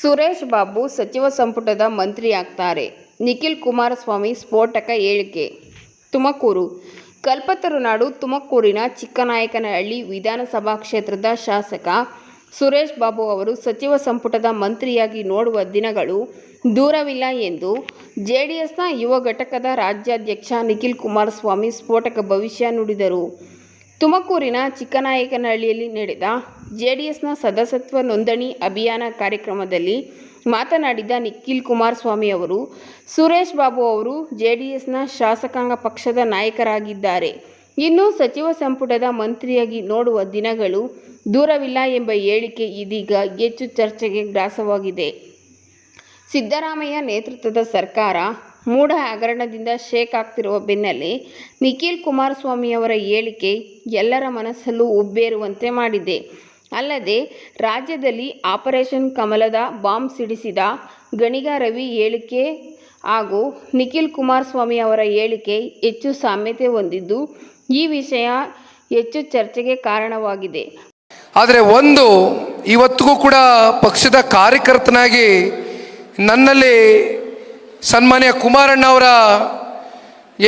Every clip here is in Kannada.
ಸುರೇಶ್ ಬಾಬು ಸಚಿವ ಸಂಪುಟದ ಮಂತ್ರಿಯಾಗ್ತಾರೆ. ನಿಖಿಲ್ ಕುಮಾರಸ್ವಾಮಿ ಸ್ಫೋಟಕ ಹೇಳಿಕೆ ತುಮಕೂರು. ಕಲ್ಪತರುನಾಡು ತುಮಕೂರಿನ ಚಿಕ್ಕನಾಯಕನಹಳ್ಳಿ ವಿಧಾನಸಭಾ ಕ್ಷೇತ್ರದ ಶಾಸಕ ಸುರೇಶ್ ಬಾಬು ಅವರು ಸಚಿವ ಸಂಪುಟದ ಮಂತ್ರಿಯಾಗಿ ನೋಡುವ ದಿನಗಳು ದೂರವಿಲ್ಲ ಎಂದು ಜೆಡಿಎಸ್ನ ಯುವ ಘಟಕದ ರಾಜ್ಯಾಧ್ಯಕ್ಷ ನಿಖಿಲ್ ಕುಮಾರಸ್ವಾಮಿ ಸ್ಫೋಟಕ ಭವಿಷ್ಯ ನುಡಿದರು. ತುಮಕೂರಿನ ಚಿಕ್ಕನಾಯಕನಹಳ್ಳಿಯಲ್ಲಿ ನಡೆದ ಜೆಡಿಎಸ್ನ ಸದಸ್ಯತ್ವ ನೋಂದಣಿ ಅಭಿಯಾನ ಕಾರ್ಯಕ್ರಮದಲ್ಲಿ ಮಾತನಾಡಿದ ನಿಖಿಲ್ ಕುಮಾರಸ್ವಾಮಿ ಅವರು, ಸುರೇಶ್ ಬಾಬು ಅವರು ಜೆಡಿಎಸ್ನ ಶಾಸಕಾಂಗ ಪಕ್ಷದ ನಾಯಕರಾಗಿದ್ದಾರೆ. ಇನ್ನು ಸಚಿವ ಸಂಪುಟದ ಮಂತ್ರಿಯಾಗಿ ನೋಡುವ ದಿನಗಳು ದೂರವಿಲ್ಲ ಎಂಬ ಹೇಳಿಕೆ ಇದೀಗ ಹೆಚ್ಚು ಚರ್ಚೆಗೆ ಗ್ರಾಸವಾಗಿದೆ. ಸಿದ್ದರಾಮಯ್ಯ ನೇತೃತ್ವದ ಸರ್ಕಾರ ಮೂಢ ಹಗರಣದಿಂದ ಶೇಕ್ ಆಗ್ತಿರುವ ಬೆನ್ನಲ್ಲೇ ನಿಖಿಲ್ ಕುಮಾರಸ್ವಾಮಿಯವರ ಹೇಳಿಕೆ ಎಲ್ಲರ ಮನಸ್ಸಲ್ಲೂ ಉಬ್ಬೇರುವಂತೆ ಮಾಡಿದೆ. ಅಲ್ಲದೆ ರಾಜ್ಯದಲ್ಲಿ ಆಪರೇಷನ್ ಕಮಲದ ಬಾಂಬ್ ಸಿಡಿಸಿದ ಗಣಿಗ ರವಿ ಹೇಳಿಕೆ ಹಾಗೂ ನಿಖಿಲ್ ಕುಮಾರಸ್ವಾಮಿ ಅವರ ಹೇಳಿಕೆ ಹೆಚ್ಚು ಸಾಮ್ಯತೆ ಹೊಂದಿದ್ದು ಈ ವಿಷಯ ಹೆಚ್ಚು ಚರ್ಚೆಗೆ ಕಾರಣವಾಗಿದೆ. ಆದರೆ ಒಂದು, ಇವತ್ತಿಗೂ ಕೂಡ ಪಕ್ಷದ ಕಾರ್ಯಕರ್ತನಾಗಿ ನನ್ನಲ್ಲಿ ಸನ್ಮಾನ್ಯ ಕುಮಾರಣ್ಣ ಅವರ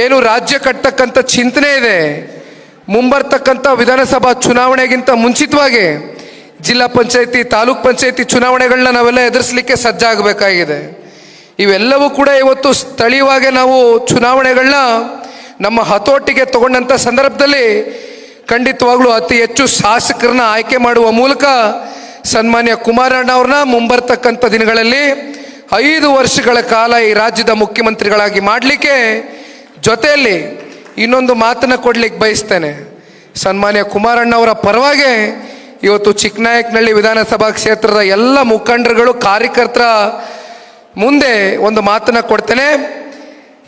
ಏನು ರಾಜ್ಯ ಕಟ್ಟತಕ್ಕಂಥ ಚಿಂತನೆ ಇದೆ, ಮುಂಬರ್ತಕ್ಕಂಥ ವಿಧಾನಸಭಾ ಚುನಾವಣೆಗಿಂತ ಮುಂಚಿತವಾಗಿ ಜಿಲ್ಲಾ ಪಂಚಾಯತಿ, ತಾಲೂಕ್ ಪಂಚಾಯತಿ ಚುನಾವಣೆಗಳನ್ನ ನಾವೆಲ್ಲ ಎದುರಿಸಲಿಕ್ಕೆ ಸಜ್ಜಾಗಬೇಕಾಗಿದೆ ಇವೆಲ್ಲವೂ ಕೂಡ ಇವತ್ತು ಸ್ಥಳೀಯವಾಗಿ ನಾವು ಚುನಾವಣೆಗಳನ್ನ ನಮ್ಮ ಹತೋಟಿಗೆ ತಗೊಂಡಂಥ ಸಂದರ್ಭದಲ್ಲಿ ಖಂಡಿತವಾಗ್ಲೂ ಅತಿ ಹೆಚ್ಚು ಶಾಸಕರನ್ನ ಆಯ್ಕೆ ಮಾಡುವ ಮೂಲಕ ಸನ್ಮಾನ್ಯ ಕುಮಾರಣ್ಣ ಅವ್ರನ್ನ ಮುಂಬರ್ತಕ್ಕಂಥ ದಿನಗಳಲ್ಲಿ ಐದು ವರ್ಷಗಳ ಕಾಲ ಈ ರಾಜ್ಯದ ಮುಖ್ಯಮಂತ್ರಿಗಳಾಗಿ ಮಾಡಲಿಕ್ಕೆ ಜೊತೆಯಲ್ಲಿ ಇನ್ನೊಂದು ಮಾತನ್ನು ಕೊಡ್ಲಿಕ್ಕೆ ಬಯಸ್ತೇನೆ. ಸನ್ಮಾನ್ಯ ಕುಮಾರಣ್ಣ ಅವರ ಪರವಾಗಿ ಇವತ್ತು ಚಿಕ್ಕನಾಯಕನಹಳ್ಳಿ ವಿಧಾನಸಭಾ ಕ್ಷೇತ್ರದ ಎಲ್ಲ ಮುಖಂಡರುಗಳು, ಕಾರ್ಯಕರ್ತರ ಮುಂದೆ ಒಂದು ಮಾತನ್ನು ಕೊಡ್ತೇನೆ.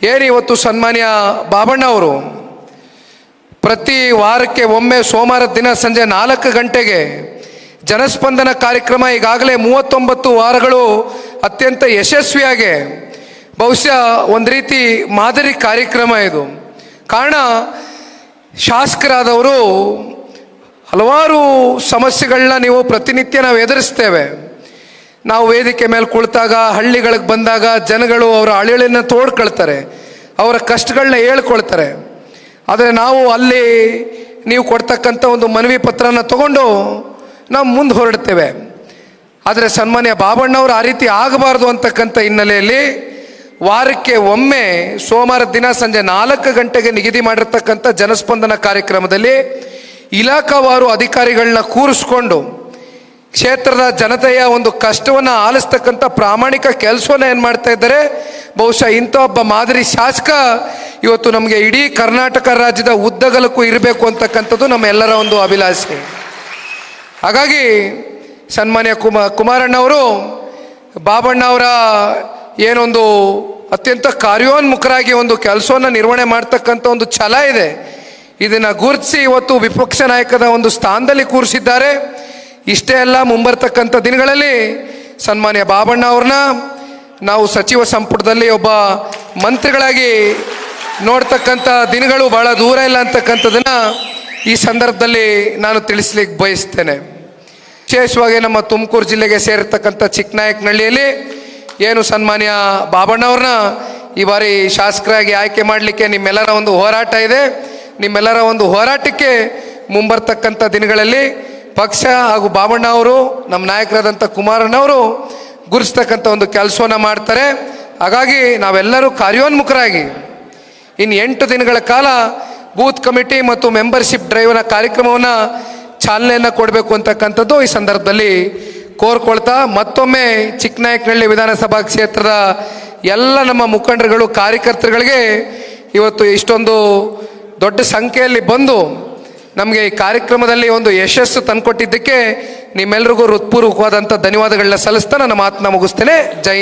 ಏನು ಇವತ್ತು ಸನ್ಮಾನ್ಯ ಬಾಬಣ್ಣ ಅವರು, ಪ್ರತಿ ವಾರಕ್ಕೆ ಒಮ್ಮೆ ಸೋಮವಾರ ದಿನ ಸಂಜೆ ನಾಲ್ಕು ಗಂಟೆಗೆ ಜನಸ್ಪಂದನ ಕಾರ್ಯಕ್ರಮ ಈಗಾಗಲೇ ಮೂವತ್ತೊಂಬತ್ತು ವಾರಗಳು ಅತ್ಯಂತ ಯಶಸ್ವಿಯಾಗಿ, ಬಹುಶಃ ಒಂದು ರೀತಿ ಮಾದರಿ ಕಾರ್ಯಕ್ರಮ ಇದು. ಕಾರಣ, ಶಾಸಕರಾದವರು ಹಲವಾರು ಸಮಸ್ಯೆಗಳನ್ನ ನೀವು ಪ್ರತಿನಿತ್ಯ ನಾವು ಎದುರಿಸ್ತೇವೆ. ನಾವು ವೇದಿಕೆ ಮೇಲೆ ಕುಳಿತಾಗ, ಹಳ್ಳಿಗಳಿಗೆ ಬಂದಾಗ ಜನಗಳು ಅವರ ಅಳಿಳನ್ನು ತೋಡ್ಕೊಳ್ತಾರೆ, ಅವರ ಕಷ್ಟಗಳನ್ನ ಹೇಳ್ಕೊಳ್ತಾರೆ. ಆದರೆ ನಾವು ಅಲ್ಲಿ ನೀವು ಕೊಡ್ತಕ್ಕಂಥ ಒಂದು ಮನವಿ ಪತ್ರನ ತಗೊಂಡು ನಾವು ಮುಂದೆ ಹೊರಡ್ತೇವೆ. ಆದರೆ ಸನ್ಮಾನ್ಯ ಬಾಬಣ್ಣವರು ಆ ರೀತಿ ಆಗಬಾರ್ದು ಅಂತಕ್ಕಂಥ ಹಿನ್ನೆಲೆಯಲ್ಲಿ ವಾರಕ್ಕೆ ಒಮ್ಮೆ ಸೋಮವಾರ ದಿನ ಸಂಜೆ ನಾಲ್ಕು ಗಂಟೆಗೆ ನಿಗದಿ ಮಾಡಿರ್ತಕ್ಕಂಥ ಜನಸ್ಪಂದನ ಕಾರ್ಯಕ್ರಮದಲ್ಲಿ ಇಲಾಖಾವಾರು ಅಧಿಕಾರಿಗಳನ್ನ ಕೂರಿಸ್ಕೊಂಡು ಕ್ಷೇತ್ರದ ಜನತೆಯ ಒಂದು ಕಷ್ಟವನ್ನು ಆಲಿಸ್ತಕ್ಕಂಥ ಪ್ರಾಮಾಣಿಕ ಕೆಲಸವನ್ನು ಏನು ಮಾಡ್ತಾ ಇದ್ದಾರೆ? ಬಹುಶಃ ಇಂಥ ಒಬ್ಬ ಮಾದರಿ ಶಾಸಕ ಇವತ್ತು ನಮಗೆ ಇಡೀ ಕರ್ನಾಟಕ ರಾಜ್ಯದ ಉದ್ದಗಲಕ್ಕೂ ಇರಬೇಕು ಅಂತಕ್ಕಂಥದ್ದು ನಮ್ಮೆಲ್ಲರ ಒಂದು ಅಭಿಲಾಷೆ. ಹಾಗಾಗಿ ಸನ್ಮಾನ್ಯ ಕುಮ ಕುಮಾರಣ್ಣವರು ಬಾಬಣ್ಣ ಅವರ ಏನೊಂದು ಅತ್ಯಂತ ಕಾರ್ಯೋನ್ಮುಖರಾಗಿ ಒಂದು ಕೆಲಸವನ್ನು ನಿರ್ವಹಣೆ ಮಾಡ್ತಕ್ಕಂಥ ಒಂದು ಛಲ ಇದೆ. ಇದನ್ನು ಗುರುತಿಸಿ ಇವತ್ತು ವಿಪಕ್ಷ ನಾಯಕದ ಒಂದು ಸ್ಥಾನದಲ್ಲಿ ಕೂರಿಸಿದ್ದಾರೆ. ಇಷ್ಟೇ ಅಲ್ಲ, ಮುಂಬರ್ತಕ್ಕಂಥ ದಿನಗಳಲ್ಲಿ ಸನ್ಮಾನ್ಯ ಬಾಬಣ್ಣ ಅವ್ರನ್ನ ನಾವು ಸಚಿವ ಸಂಪುಟದಲ್ಲಿ ಒಬ್ಬ ಮಂತ್ರಿಗಳಾಗಿ ನೋಡ್ತಕ್ಕಂಥ ದಿನಗಳು ಬಹಳ ದೂರ ಇಲ್ಲ ಅಂತಕ್ಕಂಥದ್ದನ್ನು ಈ ಸಂದರ್ಭದಲ್ಲಿ ನಾನು ತಿಳಿಸ್ಲಿಕ್ಕೆ ಬಯಸ್ತೇನೆ. ವಿಶೇಷವಾಗಿ ನಮ್ಮ ತುಮಕೂರು ಜಿಲ್ಲೆಗೆ ಸೇರಿರ್ತಕ್ಕಂಥ ಚಿಕ್ಕನಾಯಕನಹಳ್ಳಿಯಲ್ಲಿ ಏನು ಸನ್ಮಾನ್ಯ ಬಾಬಣ್ಣವ್ರನ್ನ ಈ ಬಾರಿ ಶಾಸಕರಾಗಿ ಆಯ್ಕೆ ಮಾಡಲಿಕ್ಕೆ ನಿಮ್ಮೆಲ್ಲರ ಒಂದು ಹೋರಾಟ ಇದೆ. ನಿಮ್ಮೆಲ್ಲರ ಒಂದು ಹೋರಾಟಕ್ಕೆ ಮುಂಬರ್ತಕ್ಕಂಥ ದಿನಗಳಲ್ಲಿ ಪಕ್ಷ ಹಾಗೂ ಬಾಬಣ್ಣ ಅವರು, ನಮ್ಮ ನಾಯಕರಾದಂಥ ಕುಮಾರಣ್ಣವರು ಗುರುಸ್ತಕ್ಕಂಥ ಒಂದು ಕೆಲಸವನ್ನು ಮಾಡ್ತಾರೆ. ಹಾಗಾಗಿ ನಾವೆಲ್ಲರೂ ಕಾರ್ಯೋನ್ಮುಖರಾಗಿ ಇನ್ನು ಎಂಟು ದಿನಗಳ ಕಾಲ ಬೂತ್ ಕಮಿಟಿ ಮತ್ತು ಮೆಂಬರ್ಶಿಪ್ ಡ್ರೈವ್ನ ಕಾರ್ಯಕ್ರಮವನ್ನು ಚಾಲನೆಯನ್ನು ಕೊಡಬೇಕು ಅಂತಕ್ಕಂಥದ್ದು ಈ ಸಂದರ್ಭದಲ್ಲಿ ಕೋರ್ಕೊಳ್ತಾ ಮತ್ತೊಮ್ಮೆ ಚಿಕ್ಕನಾಯಕನಹಳ್ಳಿ ವಿಧಾನಸಭಾ ಕ್ಷೇತ್ರದ ಎಲ್ಲ ನಮ್ಮ ಮುಖಂಡರುಗಳು, ಕಾರ್ಯಕರ್ತರುಗಳಿಗೆ ಇವತ್ತು ಇಷ್ಟೊಂದು ದೊಡ್ಡ ಸಂಖ್ಯೆಯಲ್ಲಿ ಬಂದು ನಮಗೆ ಈ ಕಾರ್ಯಕ್ರಮದಲ್ಲಿ ಒಂದು ಯಶಸ್ಸು ತಂದುಕೊಟ್ಟಿದ್ದಕ್ಕೆ ನಿಮ್ಮೆಲ್ಲರಿಗೂ ಹೃತ್ಪೂರ್ವಕವಾದಂಥ ಧನ್ಯವಾದಗಳನ್ನ ಸಲ್ಲಿಸ್ತಾ ನನ್ನ ಮಾತನ್ನ ಮುಗಿಸ್ತೇನೆ. ಜೈ